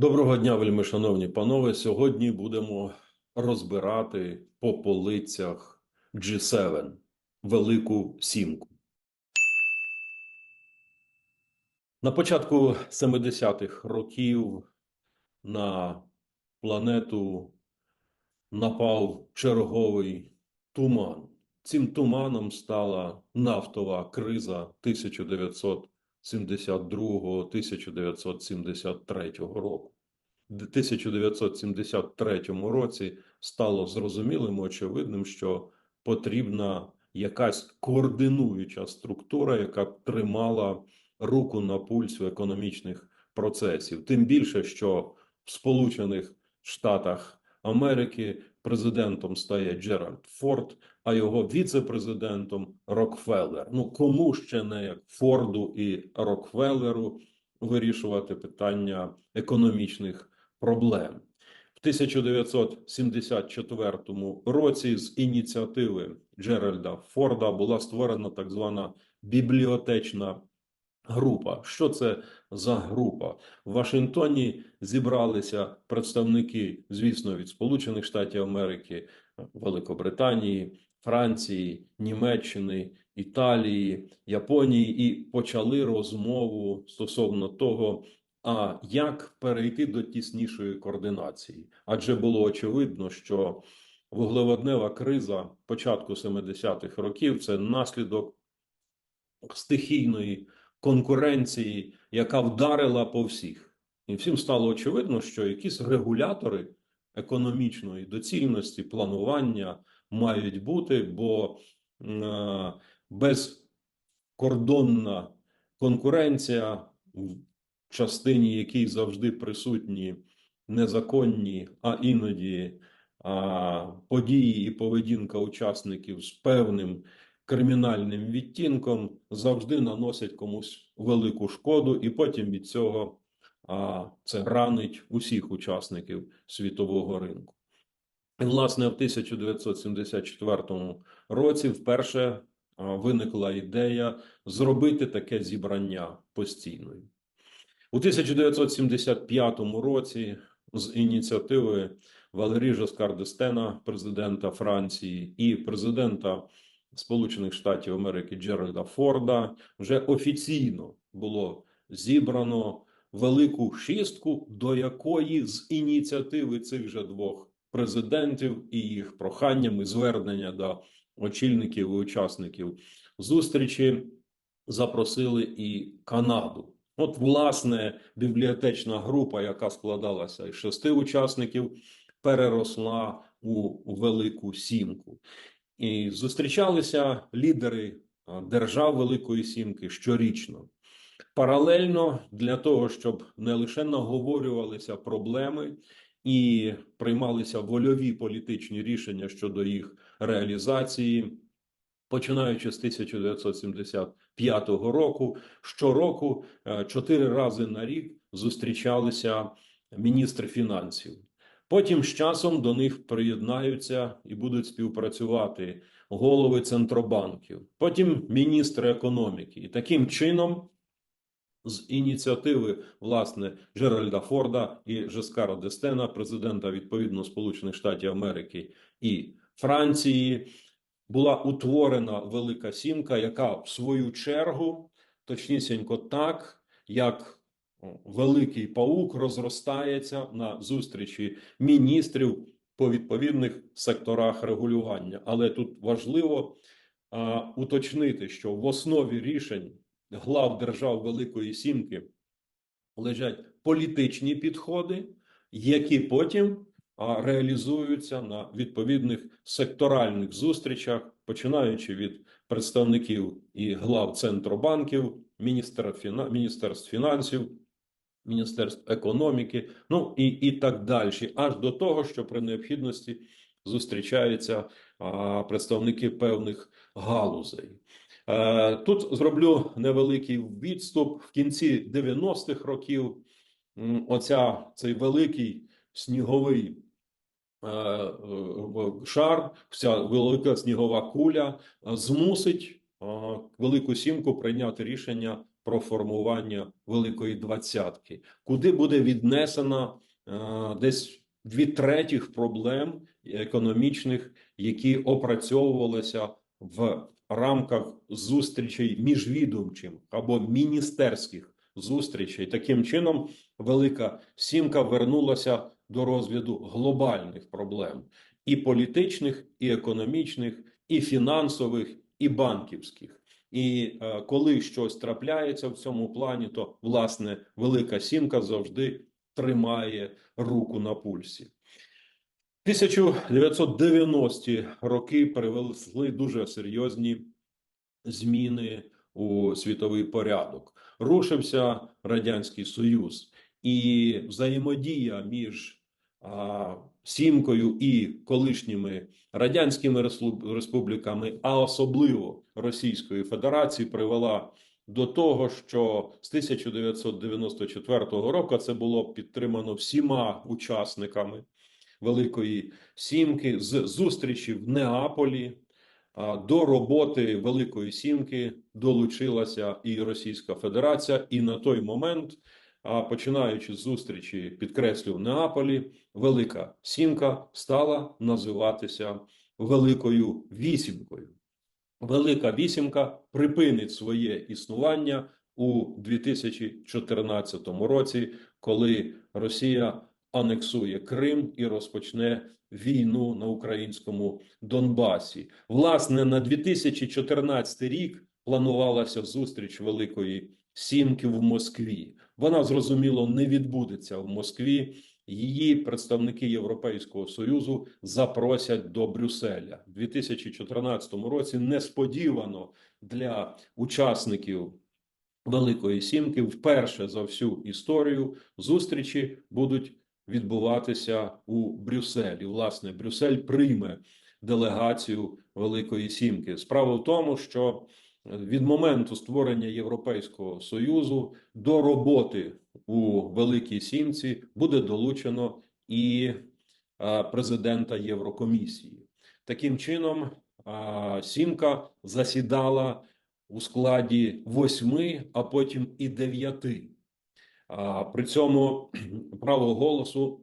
Доброго дня, вельми шановні панове. Сьогодні будемо розбирати по полицях G7 Велику Сімку. На початку 70-х років на планету напав черговий туман. Цим туманом стала нафтова криза 1972-1973 року. В 1973 році стало зрозумілим очевидним, що потрібна якась координуюча структура, яка б тримала руку на пульсу економічних процесів. Тим більше, що в Сполучених Штатах Америки президентом стає Джеральд Форд, а його віце-президентом Рокфеллер. Ну кому ще не як Форду і Рокфеллеру вирішувати питання економічних проблем. В 1974 році з ініціативи Джеральда Форда була створена так звана бібліотечна група. Що це за група? В Вашингтоні зібралися представники, звісно, від Сполучених Штатів Америки, Великобританії, Франції, Німеччини, Італії, Японії і почали розмову стосовно того, а як перейти до тіснішої координації? Адже було очевидно, що вуглеводнева криза початку 70-х років це наслідок стихійної конкуренції, яка вдарила по всіх, і всім стало очевидно, що якісь регулятори економічної доцільності планування мають бути, бо е, безкордонна конкуренція частині, якій завжди присутні незаконні, а іноді а, події і поведінка учасників з певним кримінальним відтінком завжди наносять комусь велику шкоду, і потім від цього а, це ранить усіх учасників світового ринку. І, власне, в 1974 році вперше виникла ідея зробити таке зібрання постійною. У 1975 році з ініціативи Валерії Жоскар Дестена, президента Франції, і президента Сполучених Штатів Америки Джеральда Форда вже офіційно було зібрано велику шістку, до якої з ініціативи цих же двох президентів і їх проханнями звернення до очільників і учасників зустрічі запросили і Канаду. От, власне, бібліотечна група, яка складалася із шести учасників, переросла у велику сімку. І зустрічалися лідери держав Великої Сімки щорічно. Паралельно для того, щоб не лише наговорювалися проблеми і приймалися вольові політичні рішення щодо їх реалізації, починаючи з 1975 року, щороку е, чотири рази на рік зустрічалися міністри фінансів. Потім з часом до них приєднаються і будуть співпрацювати голови центробанків, потім міністри економіки. І таким чином, з ініціативи власне Джеральда Форда і Жескара Дестена, президента відповідно Сполучених Штатів Америки і Франції, була утворена Велика Сімка, яка в свою чергу, точнісінько так, як великий паук розростається на зустрічі міністрів по відповідних секторах регулювання. Але тут важливо а, уточнити, що в основі рішень глав держав Великої Сімки лежать політичні підходи, які потім реалізуються на відповідних секторальних зустрічах, починаючи від представників і глав центробанків, міністерств фінансів. Міністерств економіки, ну і і так далі, аж до того, що при необхідності зустрічаються а, представники певних галузей. А, тут зроблю невеликий відступ в кінці 90-х років. Оця цей великий сніговий а, шар, ця велика снігова куля змусить велику сімку прийняти рішення про формування Великої Двадцятки, куди буде віднесена е, десь дві третіх проблем економічних, які опрацьовувалися в рамках зустрічей міжвідомчих або міністерських зустрічей. Таким чином, Велика Сімка вернулася до розгляду глобальних проблем і політичних, і економічних, і фінансових, і банківських. І е, коли щось трапляється в цьому плані, то власне Велика Сімка завжди тримає руку на пульсі. 1990-ті роки привели дуже серйозні зміни у світовий порядок. Рушився Радянський Союз, і взаємодія між Сімкою і колишніми радянськими республіками, а особливо Російською Федерацією, привела до того, що з 1994 року це було підтримано всіма учасниками Великої Сімки з зустрічі в Неаполі. До роботи Великої Сімки долучилася і Російська Федерація, і на той момент, а, починаючи з зустрічі, підкреслю в Неаполі, Велика Сімка стала називатися Великою Вісімкою. Велика Вісімка припинить своє існування у 2014 році, коли Росія анексує Крим і розпочне війну на українському Донбасі. Власне, на 2014 рік планувалася зустріч Великої Сімки в Москві. Вона зрозуміло не відбудеться в Москві. Її представники Європейського союзу запросять до Брюсселя в 2014 році. Несподівано для учасників Великої Сімки вперше за всю історію зустрічі будуть відбуватися у Брюсселі. Власне, Брюссель прийме делегацію Великої Сімки. Справа в тому, що від моменту створення Європейського союзу до роботи у Великій Сімці буде долучено і президента Єврокомісії. Таким чином, Сімка засідала у складі восьми, а потім і дев'яти. При цьому право голосу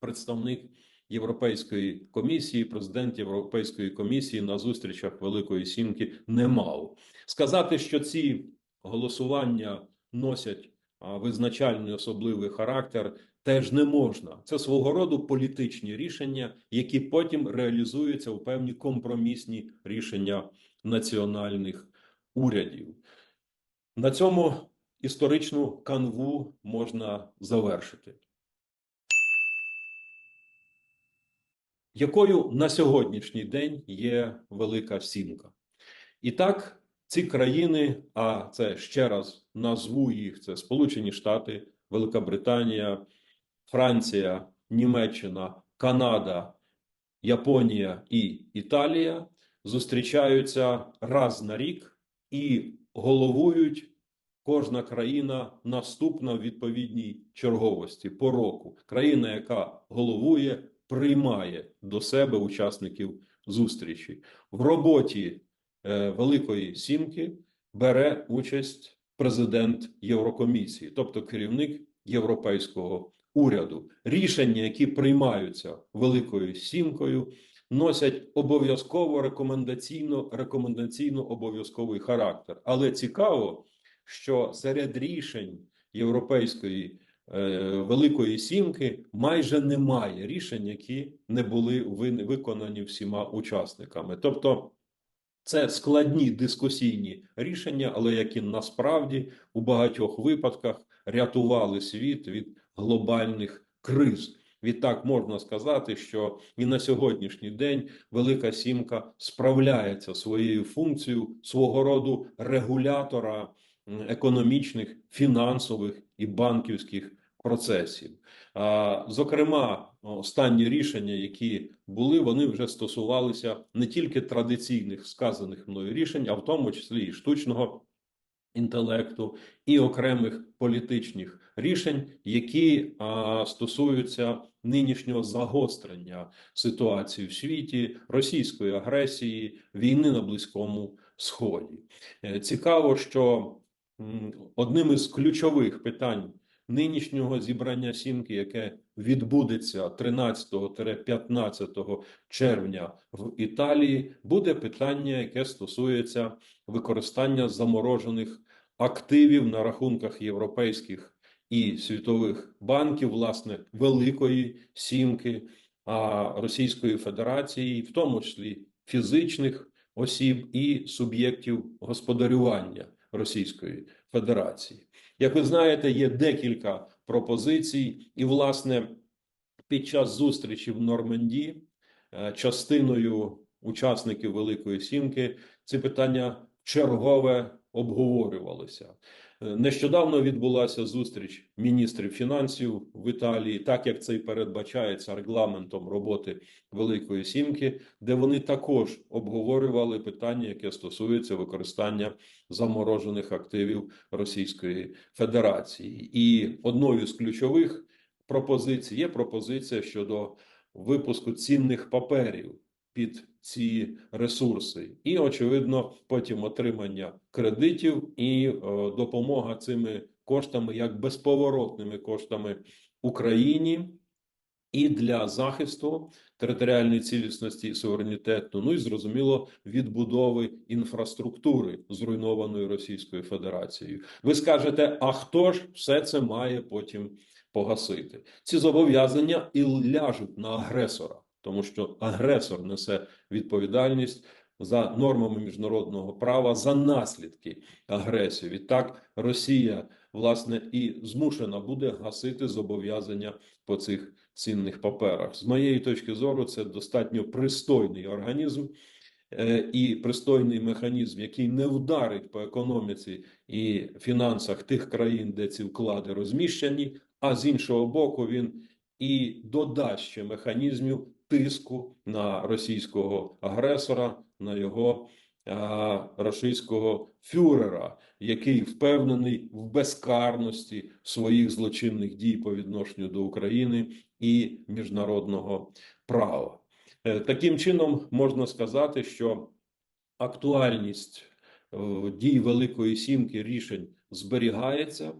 представник Європейської комісії, президент Європейської комісії на зустрічах Великої Сімки не мав. Сказати, що ці голосування носять визначальний особливий характер, теж не можна. Це свого роду політичні рішення, які потім реалізуються у певні компромісні рішення національних урядів. На цьому історичну канву можна завершити. Якою на сьогоднішній день є Велика Сімка? І так, ці країни, а це ще раз назву їх: це Сполучені Штати, Велика Британія, Франція, Німеччина, Канада, Японія і Італія зустрічаються раз на рік і головують кожна країна наступна в відповідній черговості по року. Країна, яка головує, приймає до себе учасників зустрічі в роботі е, Великої Сімки. Бере участь президент Єврокомісії, тобто керівник європейського уряду. Рішення, які приймаються Великою Сімкою, носять обов'язково рекомендаційно рекомендаційно обов'язковий характер. Але цікаво, що серед рішень Європейської Великої Сімки майже немає рішень, які не були виконані всіма учасниками. Тобто це складні дискусійні рішення, але які насправді у багатьох випадках рятували світ від глобальних криз. Відтак можна сказати, що і на сьогоднішній день Велика Сімка справляється своєю функцією свого роду регулятора економічних, фінансових і банківських процесів. Зокрема, останні рішення, які були, вони вже стосувалися не тільки традиційних сказаних мною рішень, а в тому числі і штучного інтелекту і окремих політичних рішень, які стосуються нинішнього загострення ситуації в світі, російської агресії, війни на Близькому Сході. Е, Цікаво, що одним із ключових питань нинішнього зібрання сімки, яке відбудеться 13-15 червня в Італії, буде питання, яке стосується використання заморожених активів на рахунках європейських і світових банків, власне, Великої Сімки, Російської Федерації, в тому числі фізичних осіб і суб'єктів господарювання Російської Федерації. Як ви знаєте, є декілька пропозицій, і, власне, під час зустрічі в Норманді е, частиною учасників Великої Сімки ці питання чергове обговорювалися. Е, Нещодавно відбулася зустріч міністрів фінансів в Італії, так як це і передбачається регламентом роботи Великої Сімки, де вони також обговорювали питання, яке стосується використання заморожених активів Російської Федерації. І одною з ключових пропозицій є пропозиція щодо випуску цінних паперів під ці ресурси, і очевидно, потім отримання кредитів і е, допомога цими коштами як безповоротними коштами Україні і для захисту територіальної цілісності і суверенітету. Ну і зрозуміло, відбудови інфраструктури зруйнованої Російською Федерацією. Ви скажете, а хто ж все це має потім погасити? Ці зобов'язання і ляжуть на агресора, тому що агресор несе відповідальність за нормами міжнародного права за наслідки агресії. Відтак Росія власне і змушена буде гасити зобов'язання по цих цінних паперах. З моєї точки зору, це достатньо пристойний організм. е, І пристойний механізм, який не вдарить по економіці і фінансах тих країн, де ці вклади розміщені, а з іншого боку, він і додасть ще механізмів тиску на російського агресора, на його російського фюрера, який впевнений в безкарності своїх злочинних дій по відношенню до України і міжнародного права. Е, Таким чином можна сказати, що актуальність е, дій Великої Сімки рішень зберігається.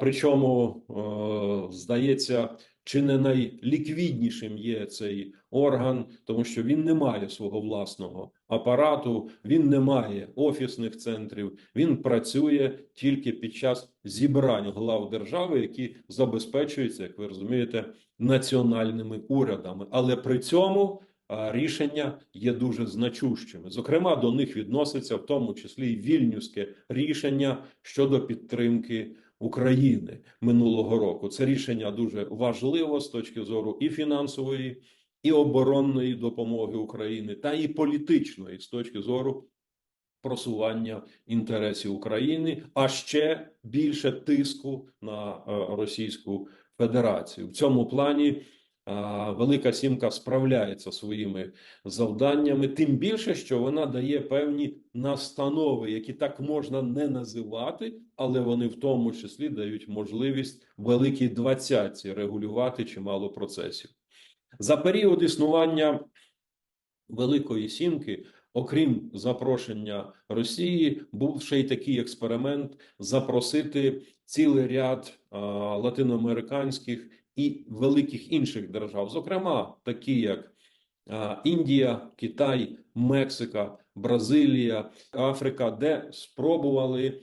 Причому, е, здається, чи не найліквіднішим є цей орган, тому що він не має свого власного апарату, він не має офісних центрів, він працює тільки під час зібрань глав держави, які забезпечуються, як ви розумієте, національними урядами. Але при цьому рішення є дуже значущими. Зокрема, до них відноситься в тому числі і вільнюське рішення щодо підтримки. України минулого року це рішення дуже важливо з точки зору і фінансової, і оборонної допомоги України, та і політичної з точки зору просування інтересів України, а ще більше тиску на е, Російську Федерацію. В цьому плані Велика Сімка справляється своїми завданнями, тим більше, що вона дає певні настанови, які так можна не називати, але вони в тому числі дають можливість великій двадцятці регулювати чимало процесів. За період існування Великої Сімки, окрім запрошення Росії, був ще й такий експеримент запросити цілий ряд а, латиноамериканських і великих інших держав, зокрема такі як Індія, Китай, Мексика, Бразилія, Африка, де спробували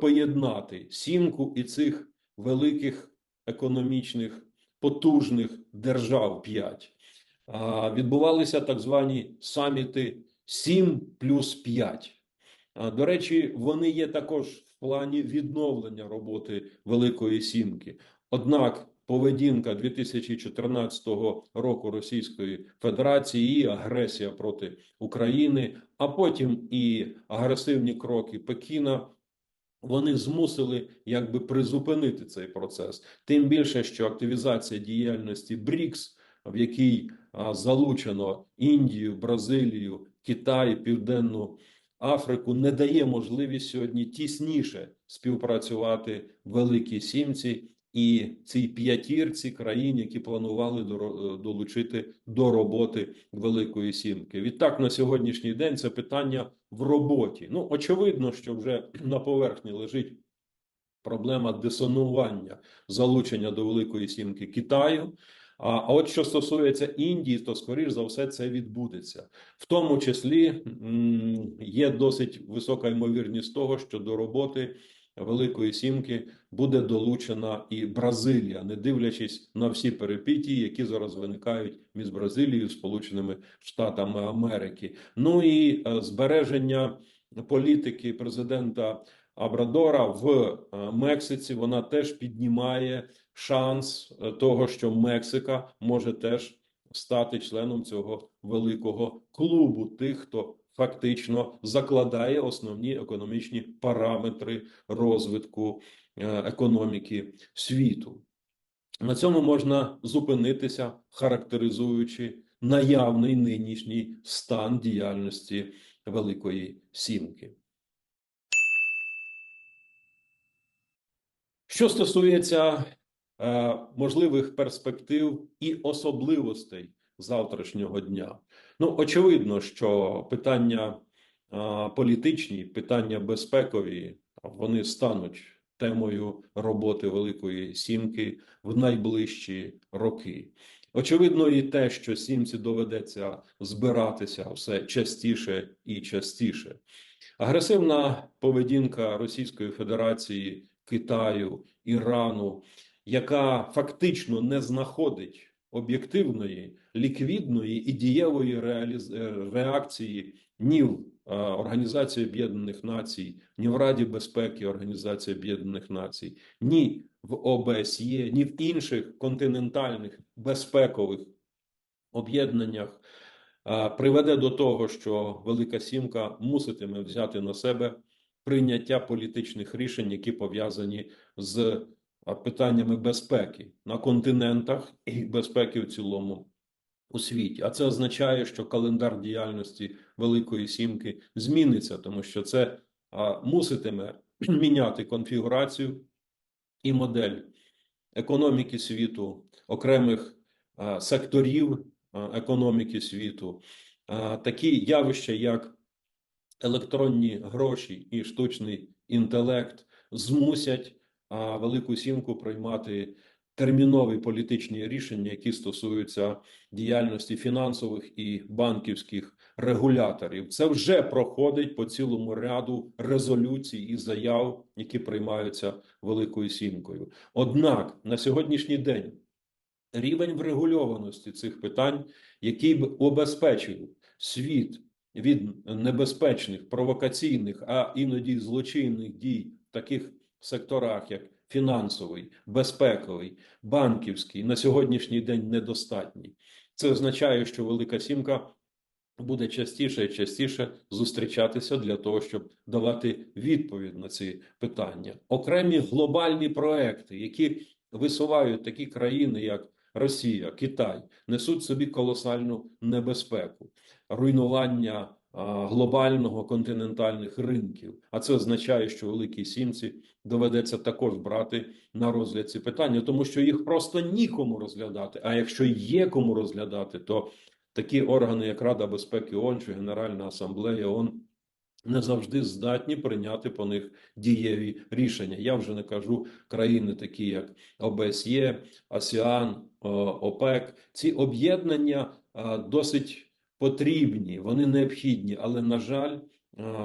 поєднати сімку і цих великих економічних потужних держав п'ять. Відбувалися так звані саміти 7 плюс 5. До речі, вони є також в плані відновлення роботи Великої Сімки. Однак поведінка 2014 року Російської Федерації і агресія проти України, а потім і агресивні кроки Пекіна. Вони змусили якби призупинити цей процес. Тим більше, що активізація діяльності БРІКС, в якій а, залучено Індію, Бразилію, Китай, Південну Африку, не дає можливість сьогодні тісніше співпрацювати Великій Сімці і цій п'ятірці країн, які планували доро- долучити до роботи Великої Сімки. Відтак на сьогоднішній день це питання в роботі. Ну очевидно, що вже на поверхні лежить проблема дисонування залучення до Великої Сімки Китаю. А от що стосується Індії, то скоріш за все це відбудеться. В тому числі є досить висока ймовірність того, що до роботи Великої Сімки буде долучена і Бразилія, не дивлячись на всі перипетії, які зараз виникають між Бразилією Сполученими Штатами Америки. Ну і е, збереження політики президента Абрадора в е, Мексиці. Вона теж піднімає шанс е, того, що Мексика може теж стати членом цього великого клубу тих, хто фактично закладає основні економічні параметри розвитку е, економіки світу. На цьому можна зупинитися, характеризуючи наявний нинішній стан діяльності Великої Сімки. Що стосується е, можливих перспектив і особливостей завтрашнього дня, ну очевидно, що питання політичні, питання безпекові, вони стануть темою роботи Великої Сімки в найближчі роки. Очевидно, і те, що сімці доведеться збиратися все частіше і частіше. Агресивна поведінка Російської Федерації, Китаю, Ірану, яка фактично не знаходить об'єктивної, ліквідної і дієвої реаліз... е, реакції в е, Організації Об'єднаних Націй, ні в Раді безпеки Організації Об'єднаних Націй, ні в ОБСЄ, ні в інших континентальних безпекових об'єднаннях е, приведе до того, що Велика Сімка муситиме взяти на себе прийняття політичних рішень, які пов'язані з питаннями безпеки на континентах і безпеки в цілому у світі. А це означає, що календар діяльності Великої Сімки зміниться, тому що це муситиме міняти конфігурацію і модель економіки світу, окремих секторів економіки світу, такі явища, як електронні гроші і штучний інтелект змусять а, Велику Сімку приймати термінові політичні рішення, які стосуються діяльності фінансових і банківських регуляторів. Це вже проходить по цілому ряду резолюцій і заяв, які приймаються Великою Сімкою. Однак на сьогоднішній день рівень врегульованості цих питань, який б обезпечив світ від небезпечних, провокаційних, а іноді злочинних дій таких секторах, як фінансовий, безпековий, банківський, на сьогоднішній день недостатній. Це означає, що Велика Сімка буде частіше і частіше зустрічатися для того, щоб давати відповідь на ці питання. Окремі глобальні проекти, які висувають такі країни, як Росія, Китай, несуть собі колосальну небезпеку, руйнування глобального континентальних ринків. А це означає, що великій сімці доведеться також брати на розгляд ці питання, тому що їх просто нікому розглядати. А якщо є кому розглядати, то такі органи, як Рада безпеки ООН чи Генеральна асамблея ООН, не завжди здатні прийняти по них дієві рішення. Я вже не кажу країни, такі як ОБСЄ, АСІАН, ОПЕК. Ці об'єднання досить потрібні, вони необхідні, але на жаль,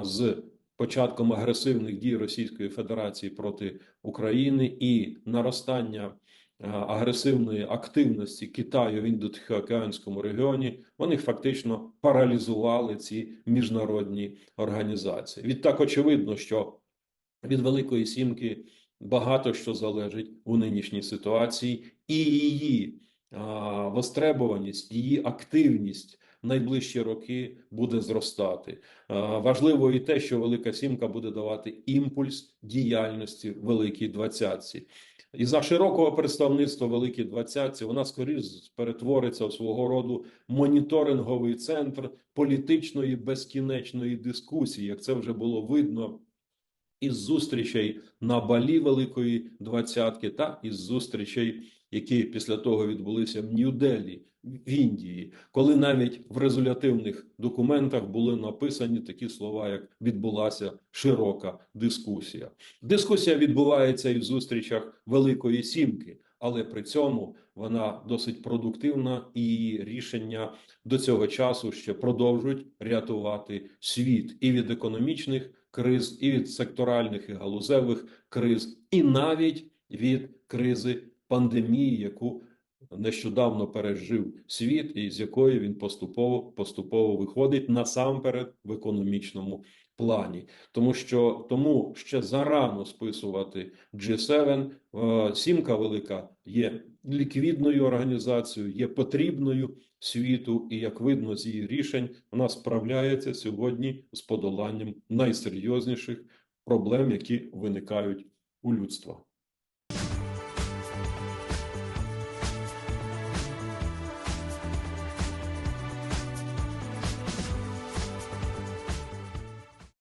з початком агресивних дій Російської Федерації проти України і наростання агресивної активності Китаю в індотихоокеанському регіоні, вони фактично паралізували ці міжнародні організації. Відтак очевидно, що від Великої Сімки багато що залежить у нинішній ситуації, і її а, востребованість, її активність найближчі роки буде зростати. А, важливо і те, що Велика Сімка буде давати імпульс діяльності Великій Двадцятці. І за широкого представництва Великій Двадцятці вона скоріш перетвориться в свого роду моніторинговий центр політичної безкінечної дискусії, як це вже було видно із зустрічей на балі Великої Двадцятки та із зустрічей, які після того відбулися в Нью-Делі, в Індії, коли навіть в резолютивних документах були написані такі слова, як відбулася широка дискусія. Дискусія відбувається і в зустрічах Великої Сімки, але при цьому вона досить продуктивна, і її рішення до цього часу ще продовжують рятувати світ і від економічних криз, і від секторальних і галузевих криз, і навіть від кризи пандемії, яку нещодавно пережив світ, і з якої він поступово поступово виходить насамперед в економічному плані, тому що тому ще зарано списувати G7. Е, Сімка велика є ліквідною організацією, є потрібною світу, і як видно з її рішень, вона справляється сьогодні з подоланням найсерйозніших проблем, які виникають у людства.